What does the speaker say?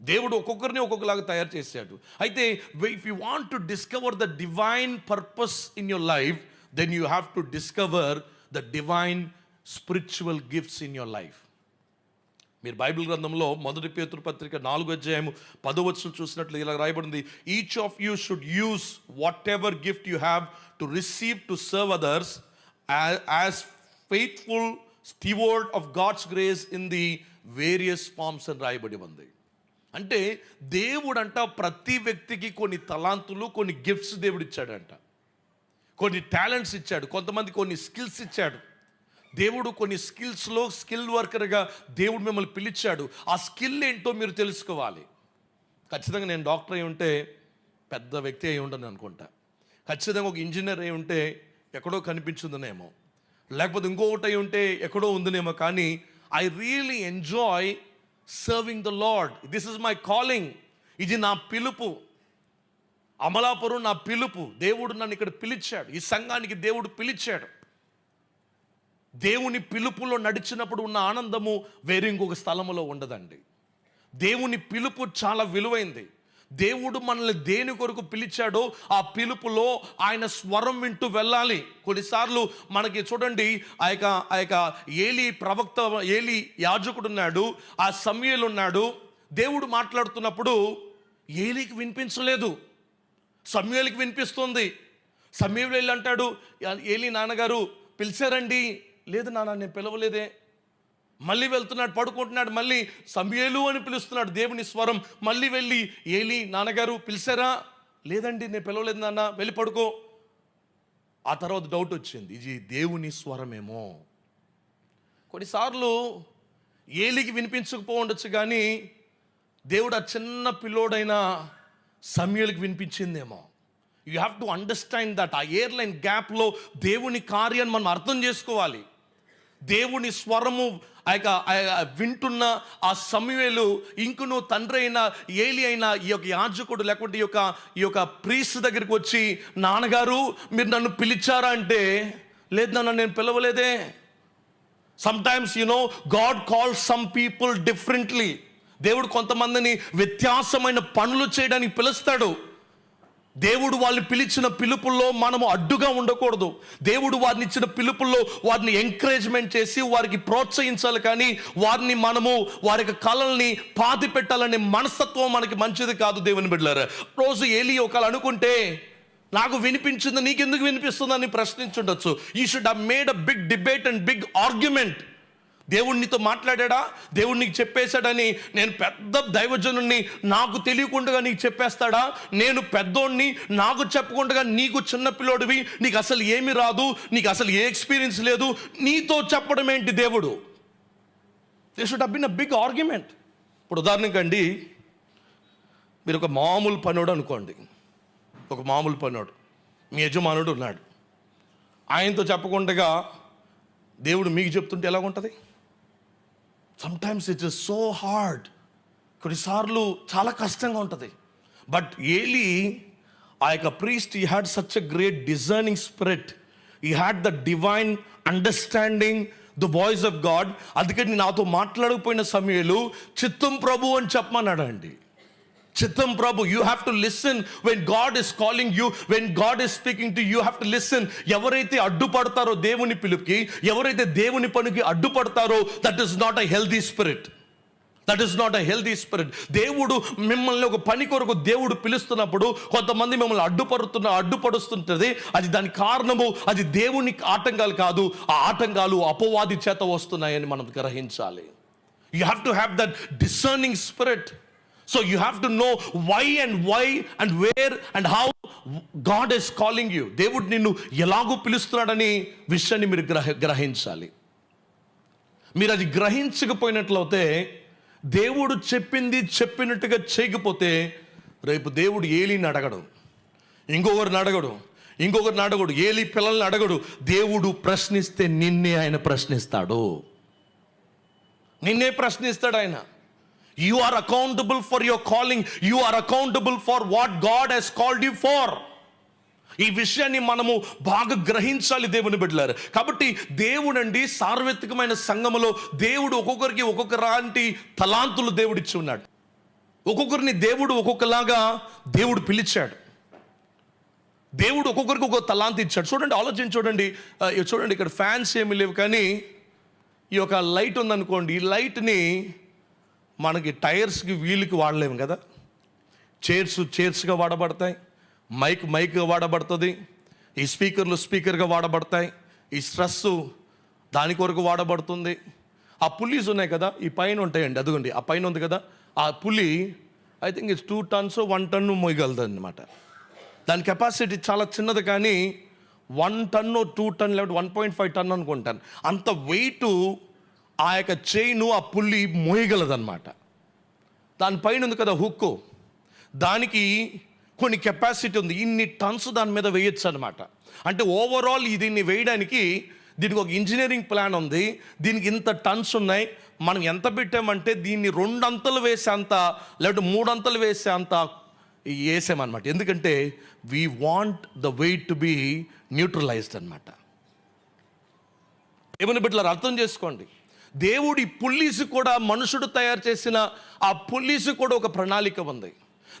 దేవుడు ఒక్కొక్కరిని ఒక్కొక్కలాగా తయారు చేశాడు. అయితే if you want to discover the divine purpose in your life then you have to discover the divine spiritual gifts in your life మీరు Bible గ్రంథంలో మొదటి పేతురు పత్రిక నాలుగు అధ్యాయము పదవచ్చును చూసినట్లు ఇలా రాయబడింది. Each of you should use whatever gift you have to receive to serve others as faithful steward of God's grace in the various forms అని రాయబడి ఉంది. అంటే దేవుడంట ప్రతి వ్యక్తికి కొన్ని తలాంతులు కొన్ని గిఫ్ట్స్ దేవుడు ఇచ్చాడంట కొన్ని టాలెంట్స్ ఇచ్చాడు కొంతమంది కొన్ని స్కిల్స్ ఇచ్చాడు. దేవుడు కొన్ని స్కిల్స్లో స్కిల్ వర్కర్గా దేవుడు మిమ్మల్ని పిలిచాడు. ఆ స్కిల్ ఏంటో మీరు తెలుసుకోవాలి. ఖచ్చితంగా నేను డాక్టర్ అయి ఉంటే పెద్ద వ్యక్తి అయి ఉండను అనుకుంటా. ఖచ్చితంగా ఒక ఇంజనీర్ అయి ఉంటే ఎక్కడో కనిపించిందనేమో. లేకపోతే ఇంకొకటి అయి ఉంటే ఎక్కడో ఉందనేమో కానీ I really enjoy serving the lord this is my calling ఇది నా పిలుపు. అమలాపురం నా పిలుపు. దేవుడు నన్ను ఇక్కడ పిలిచాడు. ఈ సంఘానికి దేవుడు పిలిచాడు. దేవుని పిలుపులో నడిచినప్పుడు ఉన్న ఆనందము వేరే ఇంకొక స్థలములో ఉండదండి. దేవుని పిలుపు చాలా విలువైంది. దేవుడు మనల్ని దేని కొరకు పిలిచాడో ఆ పిలుపులో ఆయన స్వరం వింటూ వెళ్ళాలి. కొన్నిసార్లు మనకి చూడండి ఆ యొక్క ఆ యొక్క ఏలి ప్రవక్త ఏలి యాజకుడు ఉన్నాడు ఆ సమయలు ఉన్నాడు. దేవుడు మాట్లాడుతున్నప్పుడు ఏలికి వినిపించలేదు. సమయలకి వినిపిస్తుంది. సమయంలో వెళ్ళి అంటాడు ఏలి నాన్నగారు పిలిచారండి. లేదు నాన్న నేను పిలవలేదే. మళ్ళీ వెళ్తున్నాడు పడుకుంటున్నాడు మళ్ళీ సమయలు అని పిలుస్తున్నాడు దేవుని స్వరం. మళ్ళీ వెళ్ళి ఏలి నాన్నగారు పిలిచారా? లేదండి నేను పిలవలేదు నాన్న వెళ్ళి పడుకో. ఆ తర్వాత డౌట్ వచ్చింది. ఇది దేవుని స్వరమేమో. కొన్నిసార్లు ఏలికి వినిపించకపో ఉండొచ్చు కానీ దేవుడు ఆ చిన్న పిల్లోడైన సమయలకు వినిపించిందేమో. You have to understand that ఆ ఎయిర్లైన్ గ్యాప్లో దేవుని కార్యాన్ని మనం అర్థం చేసుకోవాలి. దేవుని స్వరము ఆ యొక్క ఆ వింటున్న ఆ సమయలు ఇంకును తండ్రి అయినా ఏలి అయినా ఈ యొక్క యాజకుడు లేకుంటే ఈ యొక్క ఈ యొక్క ప్రీస్ దగ్గరికి వచ్చి నాన్నగారు మీరు నన్ను పిలిచారా అంటే? లేదు నన్ను నేను పిలవలేదే. Sometimes you know God call some people differently దేవుడు కొంతమందిని వ్యత్యాసమైన పనులు చేయడానికి పిలుస్తాడు. దేవుడు వాళ్ళని పిలిచిన పిలుపుల్లో మనము అడ్డుగా ఉండకూడదు. దేవుడు వారిని ఇచ్చిన పిలుపుల్లో వారిని ఎంకరేజ్మెంట్ చేసి వారికి ప్రోత్సహించాలి కానీ వారిని మనము వారి యొక్క కళల్ని పాతి పెట్టాలనే మనస్తత్వం మనకి మంచిది కాదు దేవుని బిడ్డలారు. రోజు ఏలి ఒకళ్ళు అనుకుంటే నాకు వినిపించింది నీకెందుకు వినిపిస్తుందని ప్రశ్నించుండొచ్చు. He should have made a big debate and big argument దేవుణ్ణితో మాట్లాడా దేవుణ్ణికి చెప్పేశాడని నేను పెద్ద దైవజనుణ్ణి నాకు తెలియకుండా నీకు చెప్పేస్తాడా? నేను పెద్దోణ్ణి నాకు చెప్పకుండా నీకు చిన్న పిల్లోడివి. నీకు అసలు ఏమి రాదు. నీకు అసలు ఏ ఎక్స్పీరియన్స్ లేదు. నీతో చెప్పడం ఏంటి దేవుడు? This should been a big argument ఇప్పుడు ఉదాహరణకండి మీరు ఒక మామూలు పనోడు అనుకోండి. ఒక మామూలు పనోడు మీ యజమానుడు ఉన్నాడు. ఆయనతో చెప్పకుండా దేవుడు మీకు చెప్తుంటే ఎలా ఉంటుంది sometimes it is so hard కొన్నిసార్లు చాలా కష్టంగా ఉంటుంది. బట్ ఏలి ఆ యొక్క priest he had such a great discerning spirit he had the divine understanding the voice of God అందుకని నాతో మాట్లాడకపోయిన సమయంలో చిత్తం ప్రభు అని చెప్పమన్నాడు అండి చిత్తం ప్రభు you have to listen when God is calling you when God is speaking to you have to listen ఎవరైతే అడ్డుపడతారో దేవుని పిలుపుకి ఎవరైతే దేవుని పనికి అడ్డుపడతారో that is not a healthy spirit that is not a healthy spirit దేవుడు మిమ్మల్ని ఒక పని కొరకు దేవుడు పిలుస్తున్నప్పుడు కొంతమంది మిమ్మల్ని అడ్డుపడుతున్న అడ్డుపడుస్తుంటుంది. అది దాని కారణము అది దేవుని ఆటంకాలు కాదు. ఆ ఆటంకాలు అపవాది చేత వస్తున్నాయని మనం గ్రహించాలి. You have to have that discerning spirit so you have to know why and why and where and how God is calling you దేవుడు నిన్ను ఎలాగూ పిలుస్తున్నాడని విషయాన్ని మీరు గ్రహ గ్రహించాలి. మీరు అది గ్రహించకపోయినట్లయితే దేవుడు చెప్పింది చెప్పినట్టుగా చేయకపోతే రేపు దేవుడు ఏలిని అడగడు. ఇంకొకరిని అడగడు. ఇంకొకరిని అడగడు. ఏలి పిల్లల్ని అడగడు. దేవుడు ప్రశ్నిస్తే నిన్నే ఆయన ప్రశ్నిస్తాడు. నిన్నే ప్రశ్నిస్తాడు ఆయన. You are accountable for your calling you are accountable for what God he's called you for ఈ విషయాన్ని మనము బాగా గ్రహించాలి దేవుని బిడ్డలారు. కాబట్టి దేవుడండి సార్వత్రికమైన సంఘములో దేవుడు ఒక్కొక్కరికి ఒక్కొక్క రాంటి తలాంతులు దేవుడిచ్చి ఉన్నాడు. ఒక్కొక్కరిని దేవుడు ఒక్కొక్కలాగా దేవుడు పిలిచాడు. దేవుడు ఒక్కొక్కరికి ఒక్కొక్క తలాంతి ఇచ్చాడు. చూడండి ఆలోచించి చూడండి. చూడండి ఇక్కడ ఫ్యాన్స్ ఏమీ లేవు కానీ ఈ యొక్క లైట్ ఉందనుకోండి ఈ లైట్ని మనకి టైర్స్కి వీలుకి వాడలేము కదా. చైర్స్ చైర్స్గా వాడబడతాయి. మైక్ మైక్గా వాడబడుతుంది. ఈ స్పీకర్లు స్పీకర్గా వాడబడతాయి. ఈ స్ట్రెస్ దాని కొరకు వాడబడుతుంది. ఆ పుల్లీస్ ఉన్నాయి కదా ఈ పైన ఉంటాయండి. అదిగోండి ఆ పైన ఉంది కదా. ఆ పులి I think it's two tons one ton మోయగలదు అనమాట దాని కెపాసిటీ చాలా చిన్నది కానీ వన్ టన్ను టూ టన్ లేకపోతే వన్ పాయింట్ ఫైవ్ టన్ అనుకుంటాను. అంత వెయిట్ ఆ యొక్క చైను ఆ పుల్లి మోయగలదన్నమాట. దానిపైన ఉంది కదా హుక్కు. దానికి కొన్ని కెపాసిటీ ఉంది. ఇన్ని టన్స్ దాని మీద వేయొచ్చు అనమాట అంటే ఓవరాల్ దీన్ని వేయడానికి దీనికి ఒక ఇంజనీరింగ్ ప్లాన్ ఉంది. దీనికి ఇంత టన్స్ ఉన్నాయి. మనం ఎంత పెట్టామంటే దీన్ని రెండంతలు వేసేంత లేకపోతే మూడంతలు వేసేంత వేసామన్నమాట. ఎందుకంటే we want the weight to be neutralized అనమాట ఏమైనా బిడ్డలారు అర్థం చేసుకోండి. దేవుడి పుల్లీసు కూడా మనుషుడు తయారు చేసిన ఆ పుల్లీసు కూడా ఒక ప్రణాళిక ఉంది.